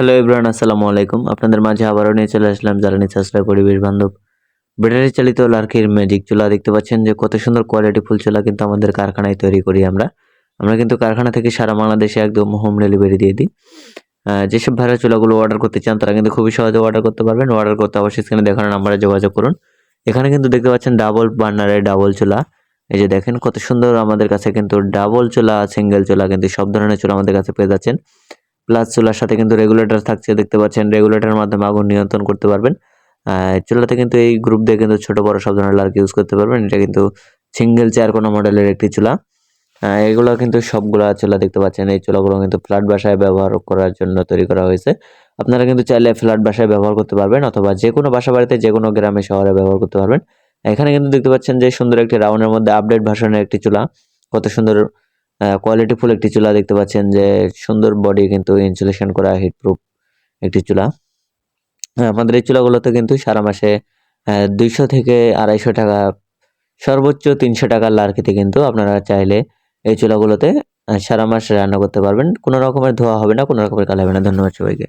Hello Ibran আসসালামু আলাইকুম। আপনাদের মাঝে আবারও নিয়ে চলে আসলাম জ্বালানি চাষলা পরিবেশ বান্ধব। ব্যাটারি চালিত লার্কির ম্যাজিক চুলা দেখতে পাচ্ছেন যে কত সুন্দর কোয়ালিটি ফুল চুলা কিন্তু আমাদের কারখানায় তৈরি করি আমরা। আমরা কিন্তু কারখানা থেকে সারা বাংলাদেশে একদম হোম ডেলিভারি দিয়ে দিই। যেসব ভাড়া চুলাগুলো অর্ডার করতে চান, তারা কিন্তু খুবই সহজে অর্ডার করতে পারবেন। অর্ডার করতে অবশ্যই স্ক্রিনে দেখানো নাম্বারে যোগাযোগ করুন। এখানে কিন্তু দেখতে পাচ্ছেন ডাবল বার্নারের ডাবল চুলা। এই যে দেখেন কত সুন্দর আমাদের কাছে কিন্তু ডাবল চুলা সিঙ্গেল চুলা কিন্তু সব ধরনের চুলা আমাদের কাছে পেয়ে যাচ্ছেন। প্লাস চুলার সাথে কিন্তু রেগুলেটর থাকছে, দেখতে পাচ্ছেন রেগুলেটরের মাধ্যমে আগুন নিয়ন্ত্রণ করতে পারবেন। চুলাতে কিন্তু এই গ্রুপ দিয়ে কিন্তু ছোট, বড় সব ধরনের লার্ক ইউজ করতে পারবেন। এটা কিন্তু সিঙ্গেল চেয়ার কোনো মডেলের একটি চুলা। এগুলো কিন্তু সবগুলা চুলা দেখতে পাচ্ছেন। এই চুলাগুলো কিন্তু ফ্ল্যাট বাসায় ব্যবহার করার জন্য তৈরি করা হয়েছে। আপনারা কিন্তু চাইলে ফ্ল্যাট বাসায় ব্যবহার করতে পারবেন অথবা যে কোনো বাসা বাড়িতে, যে কোনো গ্রামে, শহরে ব্যবহার করতে পারবেন। এখানে কিন্তু দেখতে পাচ্ছেন যে সুন্দর একটি রাউন্ডের মধ্যে আপডেট ভার্সনের একটি চুলা। কত সুন্দর কোয়ালিটি ফুল একটি চুলা দেখতে পাচ্ছেন যে সুন্দর বডি কিন্তু ইনসুলেশন করা হিট প্রুফ একটি চুলা। আমাদের এই চুলাগুলোতে কিন্তু সারা মাসে দুইশো থেকে আড়াইশো টাকা, সর্বোচ্চ তিনশো টাকার লার্কিতে কিন্তু আপনারা চাইলে এই চুলাগুলোতে সারা মাস রান্না করতে পারবেন। কোনো রকমের ধোয়া হবে না, কোনো রকমের কালো হবে না। ধন্যবাদ সবাইকে।